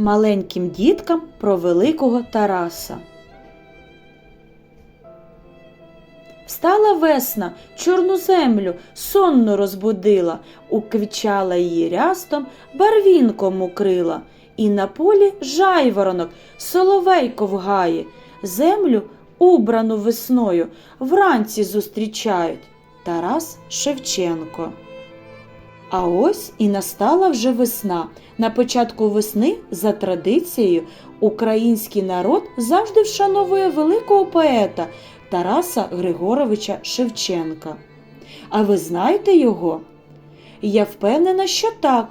маленьким діткам про великого Тараса. Встала весна, чорну землю сонно розбудила, уквічала її рястом, барвінком укрила, і на полі жайворонок, соловейко в гаї, землю, убрану весною, вранці зустрічають Тарас Шевченко. А ось і настала вже весна. На початку весни, за традицією, український народ завжди вшановує великого поета Тараса Григоровича Шевченка. А ви знаєте його? Я впевнена, що так.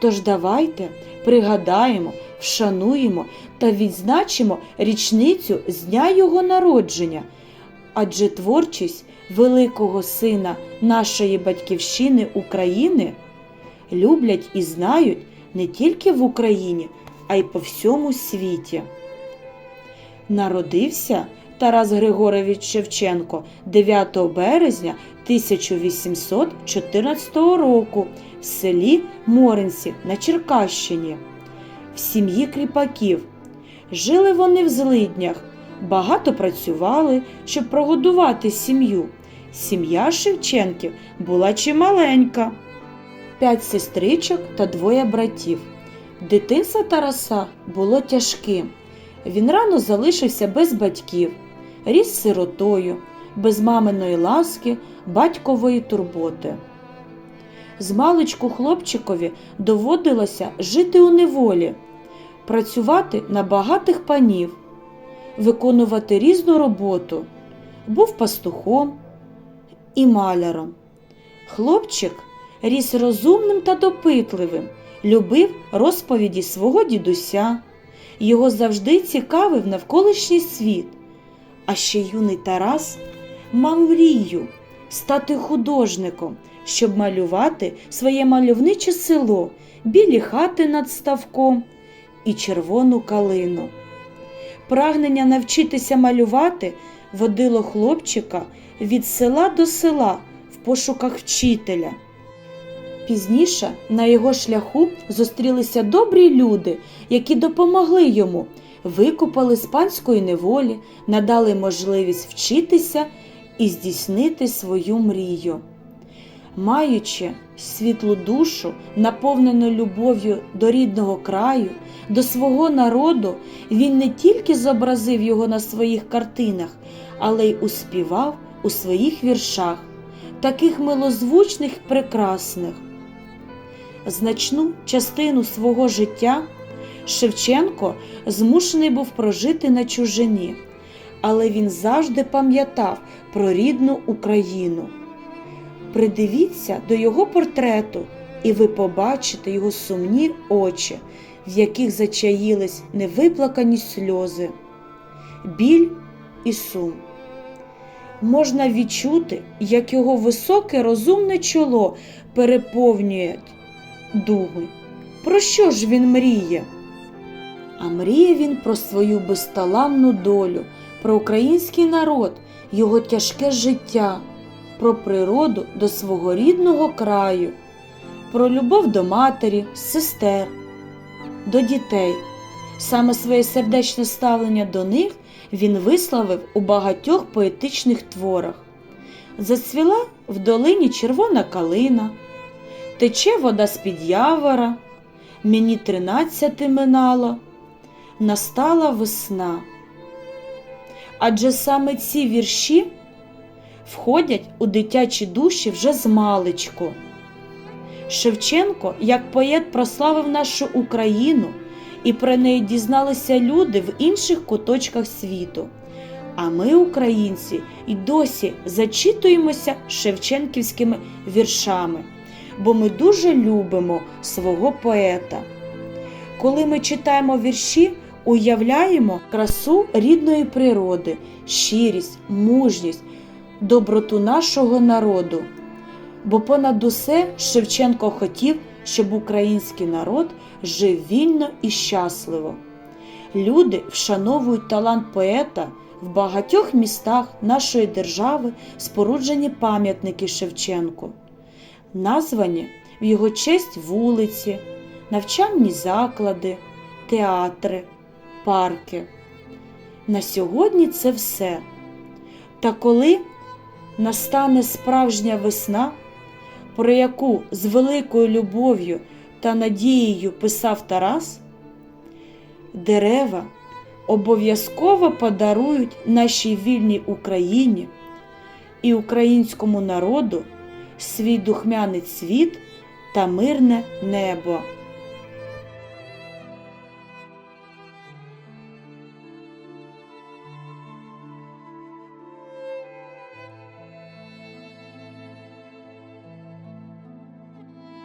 Тож давайте пригадаємо, вшануємо та відзначимо річницю з дня його народження, адже творчість великого сина нашої батьківщини України люблять і знають не тільки в Україні, а й по всьому світі. Народився Тарас Григорович Шевченко 9 березня 1814 року в селі Моринці на Черкащині, в сім'ї кріпаків. Жили вони в злиднях, багато працювали, щоб прогодувати сім'ю. Сім'я Шевченків була чималенька. П'ять сестричок та двоє братів. Дитинство Тараса було тяжким. Він рано залишився без батьків, ріс сиротою, без маминої ласки, батькової турботи. Змалечку хлопчикові доводилося жити у неволі, працювати на багатих панів, виконувати різну роботу. Був пастухом і маляром. Хлопчик ріс розумним та допитливим, любив розповіді свого дідуся. Його завжди цікавив навколишній світ. А ще юний Тарас мав мрію стати художником, щоб малювати своє мальовниче село, білі хати над ставком і червону калину. Прагнення навчитися малювати водило хлопчика від села до села в пошуках вчителя. Пізніше на його шляху зустрілися добрі люди, які допомогли йому, викупали з панської неволі, надали можливість вчитися і здійснити свою мрію. Маючи світлу душу, наповнену любов'ю до рідного краю, до свого народу, він не тільки зобразив його на своїх картинах, але й успівав у своїх віршах, таких милозвучних прекрасних. Значну частину свого життя Шевченко змушений був прожити на чужині, але він завжди пам'ятав про рідну Україну. Придивіться до його портрету, і ви побачите його сумні очі, в яких зачаїлись невиплакані сльози, біль і сум. Можна відчути, як його високе розумне чоло переповнює думи. Про що ж він мріє? А мріє він про свою безталанну долю, про український народ, його тяжке життя, про природу до свого рідного краю, про любов до матері, сестер, до дітей. Саме своє сердечне ставлення до них він висловив у багатьох поетичних творах. Зацвіла в долині червона калина, тече вода з-під явора, мені тринадцяти минало, настала весна. Адже саме ці вірші входять у дитячі душі вже з маличку. Шевченко, як поет, прославив нашу Україну, і про неї дізналися люди в інших куточках світу. А ми, українці, і досі зачитуємося шевченківськими віршами, бо ми дуже любимо свого поета. Коли ми читаємо вірші, уявляємо красу рідної природи, щирість, мужність, доброту нашого народу. Бо понад усе Шевченко хотів, щоб український народ жив вільно і щасливо. Люди вшановують талант поета в багатьох містах нашої держави споруджені пам'ятники Шевченку, названі в його честь вулиці, навчальні заклади, театри, парки. На сьогодні це все. Та коли настане справжня весна, про яку з великою любов'ю та надією писав Тарас, дерева обов'язково подарують нашій вільній Україні і українському народу свій духмяний цвіт та мирне небо.